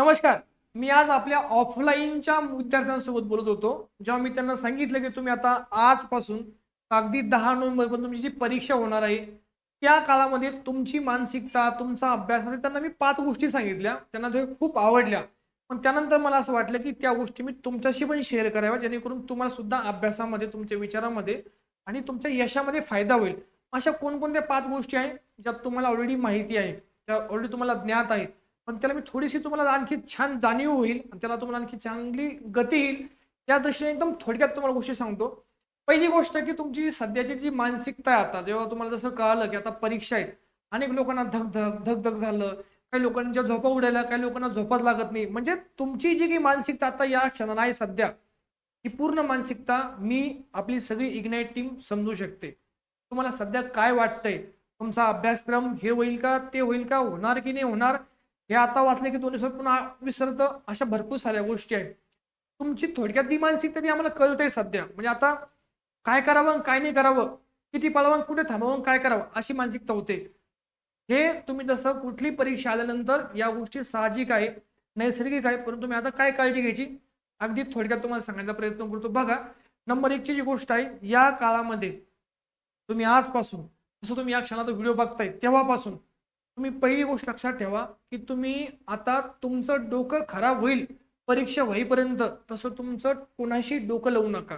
नमस्कार. मी आज आपल्या ऑफलाईनच्या विद्यार्थ्यांसोबत बोलत होतो. जेव्हा मी त्यांना सांगितलं की तुम्ही आता आजपासून अगदी दहा नोव्हेंबर पण तुमची जी परीक्षा होणार आहे त्या काळामध्ये तुमची मानसिकता तुमचा अभ्यास असेल त्यांना मी पाच गोष्टी सांगितल्या. त्यांना ते खूप आवडल्या. पण त्यानंतर मला असं वाटलं की त्या गोष्टी मी तुमच्याशी पण शेअर कराव्या जेणेकरून तुम्हाला सुद्धा अभ्यासामध्ये तुमच्या विचारामध्ये आणि तुमच्या यशामध्ये फायदा होईल. अशा कोणकोणत्या पाच गोष्टी आहेत ज्या तुम्हाला ऑलरेडी माहिती आहे ज्या ऑलरेडी तुम्हाला ज्ञात आहेत? पण त्याला मी थोडीशी तुम्हाला आणखी छान जाणीव होईल आणि त्याला तुम्हाला आणखी चांगली गती येईल. त्या दृष्टीने एकदम थोडक्यात तुम्हाला गोष्टी सांगतो. पहिली गोष्ट की तुमची सध्याची जी मानसिकता आहे आता जेव्हा तुम्हाला जसं कळालं की आता परीक्षा आहेत. अनेक लोकांना धक धक झालं. काही लोकांच्या झोपा उडायला काही लोकांना झोपाच लागत नाही. म्हणजे तुमची जी काही मानसिकता आता या क्षणाला आहे सध्या ही पूर्ण मानसिकता मी आपली सगळी इग्नाईट टीम समजू शकते. तुम्हाला सध्या काय वाटतंय? तुमचा अभ्यासक्रम हे होईल का ते होईल का? होणार की नाही होणार? हे आता वाचले की दोन दिवसात पुन्हा विसरतं अशा भरपूर साऱ्या गोष्टी आहेत. तुमची थोडक्यात जी मानसिकता ती आम्हाला कळतंय सध्या. म्हणजे आता काय करावं काय नाही करावं किती पळावं कुठे थांबावं काय करावं अशी मानसिकता होते. हे तुम्ही जसं कुठली परीक्षा आल्यानंतर या गोष्टी साहजिक आहे नैसर्गिक आहे परंतु मी आता काय काळजी घ्यायची? अगदी थोडक्यात तुम्हाला सांगायचा प्रयत्न करतो. बघा नंबर एकची जी गोष्ट आहे या काळामध्ये तुम्ही आजपासून जसं तुम्ही या क्षणाचा व्हिडिओ बघताय तेव्हापासून तुम्ही पहिली गोष्ट लक्षात ठेवा की तुम्ही आता तुमचं डोकं खराब होईल परीक्षा होईपर्यंत तसं तुमचं कोणाशी डोकं लावू नका.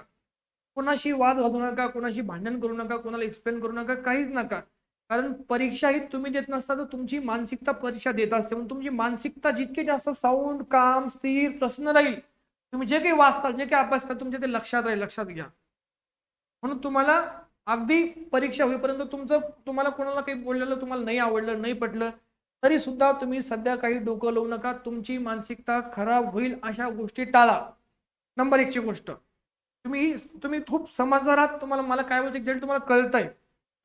कोणाशी वाद घालू नका कोणाशी भांडण करू नका कोणाला एक्सप्लेन करू नका काहीच नका. कारण परीक्षा ही तुम्ही देत नसता तर तुमची मानसिकता परीक्षा देत असते. म्हणून तुमची मानसिकता जितकी जास्त साऊंड काम स्थिर प्रसन्न राहील तुम्ही जे काही वाचताल जे काही अभ्यास करता तुमच्या ते लक्षात राहील लक्षात घ्या. म्हणून तुम्हाला अगदी परीक्षा होईपर्यंत तुमचं तुम्हाला कोणाला काही बोललेलं तुम्हाला नाही आवडलं नाही पटलं तरी सुद्धा तुम्ही सध्या काही डोकं लावू नका. तुमची मानसिकता खराब होईल अशा गोष्टी टाळा. नंबर एकची गोष्ट. तुम्ही तुम्ही खूप समजदार आहात तुम्हाला मला काय बोलायचं एक्झॅक्ट तुम्हाला कळतंय.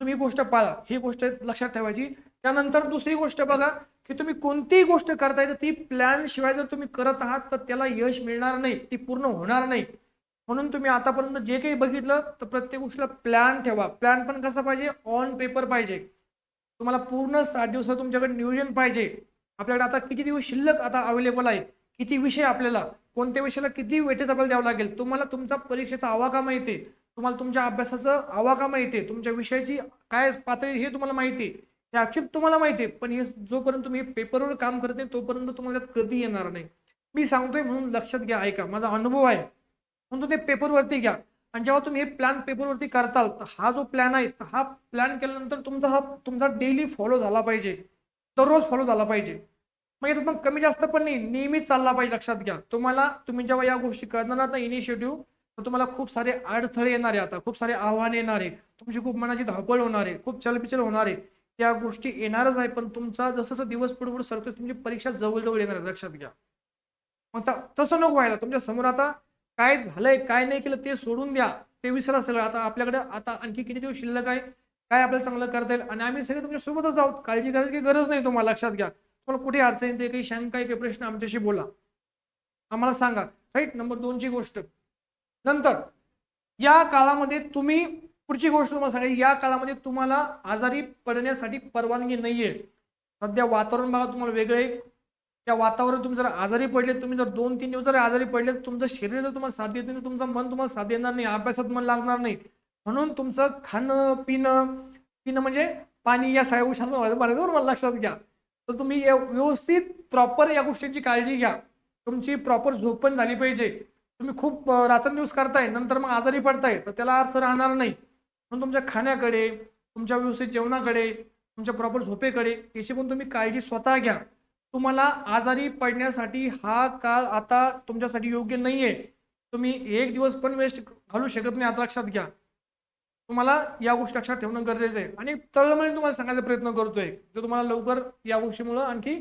तुम्ही गोष्ट पाळा. ही गोष्ट लक्षात ठेवायची. त्यानंतर दुसरी गोष्ट बघा की तुम्ही कोणतीही गोष्ट करताय तर ती प्लॅन शिवाय जर तुम्ही करत आहात तर त्याला यश मिळणार नाही. ती पूर्ण होणार नाही. म्हणून तुम्ही आतापर्यंत जे काही बघितलं तर प्रत्येक गोष्टीला प्लॅन ठेवा. प्लॅन पण कसा पाहिजे? ऑन पेपर पाहिजे. तुम्हाला पूर्ण सात दिवसात तुमच्याकडे नियोजन पाहिजे. आपल्याकडे आता किती दिवस शिल्लक आता अवेलेबल आहे? किती विषय आपल्याला? कोणत्या विषयाला किती वेटेज आपल्याला द्यावं लागेल? तुम्हाला तुमचा परीक्षेचा आवाका माहिती आहे. तुम्हाला तुमच्या अभ्यासाचं आवाका माहिती आहे. तुमच्या विषयाची काय पातळी हे तुम्हाला माहिती आहे. हे ऍक्च्युअली तुम्हाला माहिती आहे. पण हे जोपर्यंत तुम्ही पेपरवर काम करत नाही तोपर्यंत तुम्हाला त्यात कधी येणार नाही. मी सांगतोय म्हणून लक्षात घ्या ऐका. माझा अनुभव आहे. म्हणून ते पेपरवरती घ्या. आणि जेव्हा तुम्ही हे प्लॅन पेपरवरती करताल तर हा जो प्लॅन आहे हा प्लॅन केल्यानंतर तुमचा हा तुमचा डेली फॉलो झाला पाहिजे. दररोज फॉलो झाला पाहिजे. मग याच्यात मग कमी जास्त पण नाही नेहमीच चालला पाहिजे लक्षात घ्या. तुम्हाला तुम्ही जेव्हा या गोष्टी करणार ना इनिशिएटिव्ह तर तुम्हाला खूप सारे अडथळे येणार आहे आता. खूप सारे आव्हाने येणार आहे. तुमची खूप मनाची धावपळ होणार आहे. खूप चलपिचल होणार आहे. त्या गोष्टी येणारच आहे पण तुमचा जसं जसं दिवस पुढे पुढे सरतोय तुमची परीक्षा जवळजवळ येणार आहे. लक्षात घ्या. मग तसं नको व्हायला. तुमच्यासमोर आता काय झालंय काय नाही केलं ते सोडून द्या. ते विसरा सगळं. आता आपल्याकडे आता आणखी किती दिवस शिल्लक आहे? काय आपल्याला चांगलं करता येईल? आणि आम्ही सगळे तुमच्या सोबतच आहोत. काळजी करायची काही गरज नाही तुम्हाला लक्षात घ्या. तुम्हाला कुठे अडचण येते काही शंका काही प्रश्न आमच्याशी बोला. आम्हाला सांगा. राईट? नंबर दोनची गोष्ट. नंतर या काळामध्ये तुम्ही पुढची गोष्ट तुम्हाला सांगायची या काळामध्ये तुम्हाला आजारी पडण्यासाठी परवानगी नाहीये. सध्या वातावरण बघा तुम्हाला वेगळे त्या वातावरण तुम्ही जर आजारी पडले तुम्ही जर दोन तीन दिवस जर आजारी पडले तर तुमचं शरीर जर तुम्हाला साथ देत नाही तुमचं मन तुम्हाला साथ देणार नाही अभ्यासात मन लागणार नाही. म्हणून तुमचं खाणं पिणं पिणं म्हणजे पाणी या सगळ्या गोष्टीचं बरोबर मला लक्षात घ्या. तर तुम्ही व्यवस्थित प्रॉपर या गोष्टींची काळजी घ्या. तुमची प्रॉपर झोप पण झाली पाहिजे. तुम्ही खूप रात्रंदिवस करताय नंतर मग आजारी पडताय तर त्याला अर्थ राहणार नाही. म्हणून तुमच्या खाण्याकडे तुमच्या व्यवस्थित जेवणाकडे तुमच्या प्रॉपर झोपेकडे याची पण तुम्ही काळजी स्वतः घ्या. तुम्हाला आजारी पडण्यासाठी हा काळ आता तुमच्यासाठी योग्य नाहीये. तुम्ही एक दिवस पण वेस्ट घालू शकत नाही आता लक्षात घ्या. तुम्हाला या गोष्टी लक्षात ठेवणं गरजेचं आहे. आणि तळमळीने तुम्हाला सांगायचा प्रयत्न करतोय. जो तुम्हाला लवकर या गोष्टीमुळे आणखी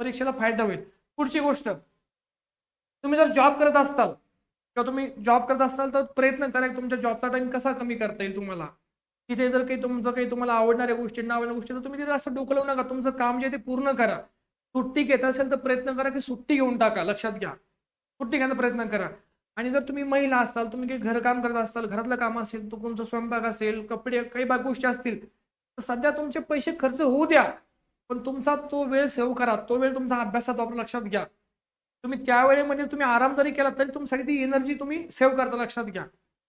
परीक्षेला फायदा होईल. पुढची गोष्ट तुम्ही जर जॉब करत असताल किंवा तुम्ही जॉब करत असाल तर प्रयत्न करा की तुमच्या जॉबचा टाइम कसा कमी करता येईल तुम्हाला. तिथे जर काही तुमचं काही तुम्हाला आवडणाऱ्या गोष्टी ना गोष्टी तर तुम्ही तिथे असं डोकं लावू नका. तुमचं काम जे आहे ते पूर्ण करा. सुट्टी घेत असेल तर प्रयत्न करा की सुट्टी घेऊन टाका लक्षात घ्या. सुट्टी घ्यायचा प्रयत्न करा. आणि जर तुम्ही महिला असाल तुम्ही काही घरकाम करत असाल घरातलं काम असेल तर तुमचं स्वयंपाक असेल कपडे काही बाग गोष्टी असतील तर सध्या तुमचे पैसे खर्च होऊ द्या. पण तुमचा तो वेळ सेव्ह करा. तो वेळ तुमचा अभ्यासात वापर लक्षात घ्या. तुम्ही त्यावेळेमध्ये म्हणजे तुम्ही आराम जरी केला तरी तुमच्यासाठी ती एनर्जी तुम्ही सेव्ह करता लक्षात घ्या.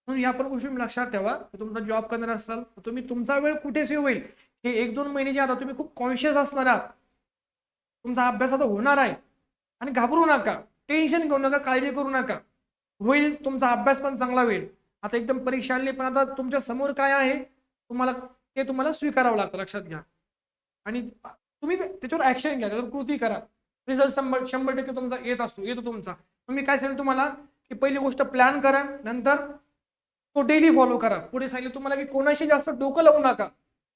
म्हणून या पण गोष्टी तुम्ही लक्षात ठेवा. की तुमचा जॉब करणार असाल तर तुम्ही तुमचा वेळ कुठे सेव्ह होईल? हे एक दोन महिने जे आता तुम्ही खूप कॉन्शियस असणार आहात. तुमचा अभ्यास आता होणार आहे. आणि घाबरू नका. टेन्शन घेऊ नका. काळजी करू नका. होईल तुमचा अभ्यास पण चांगला होईल. आता एकदम परीक्षा आली पण आता तुमच्यासमोर काय आहे? तुम्हाला ते तुम्हाला स्वीकारावं लागतं. लक्षात घ्या. आणि तुम्ही त्याच्यावर ऍक्शन घ्या. त्याच्यावर कृती करा. रिझल्ट शंभर शंभर टक्के तुमचा येत असतो. येतो तुमचा. मी काय सांगेल तुम्हाला? की पहिली गोष्ट प्लॅन करा. नंतर तो डेली फॉलो करा. पुढे सांगितलं तुम्हाला की कोणाशी जास्त डोकं लावू नका.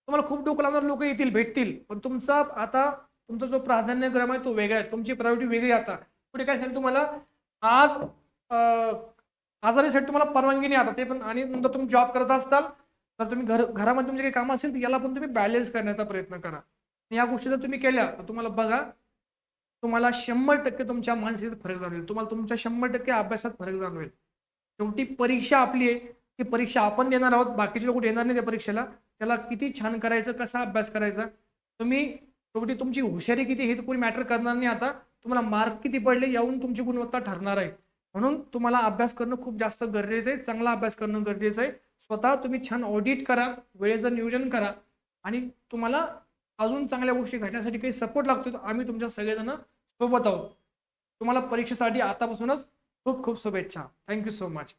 तुम्हाला खूप डोकं लावणार लोक येतील भेटतील. पण तुमचा आता तुमचा जो प्राधान्यक्रम आहे तो वेगळा आहे. तुमची प्रायोरिटी वेगळी आता. पुढे काय सांगेल तुम्हाला? आज आजारीसाठी तुम्हाला परवानगी नाही आता. ते पण आणि नंतर तुम्ही जॉब करत असताल तर तुम्ही घर घरामध्ये तुमचे काही काम असेल तर याला पण तुम्ही बॅलेन्स करण्याचा प्रयत्न करा. या गोष्टी जर तुम्ही केल्या तर तुम्हाला बघा तुम्हाला शंभर टक्के तुमच्या मानसिकतेत फरक जाणवेल. तुम्हाला तुमच्या शंभर टक्के अभ्यासात फरक जाणवेल. शेवटी परीक्षा आपली आहे. ती परीक्षा आपण देणार आहोत. बाकीचे लोक येणार नाही त्या परीक्षेला. त्याला किती छान करायचं कसा अभ्यास करायचा? तुम्ही शेवटी तुमची हुशारी किती हे तर कोणी मॅटर करणार नाही आता. तुम्हाला मार्क किती पडले यावरून तुमची गुणवत्ता ठरणार आहे. म्हणून तुम्हाला अभ्यास करणं खूप जास्त गरजेचं आहे. चांगला अभ्यास करणं गरजेचं आहे. स्वतः तुम्ही छान ऑडिट करा वेळेचं नियोजन करा आणि तुम्हाला अजून चांगल्या गोष्टी घडण्यासाठी काही सपोर्ट लागतो तर आम्ही तुमच्या सगळेजण सोबत आहोत. तुम्हाला परीक्षेसाठी आतापासूनच खूप खूप शुभेच्छा. Thank you so much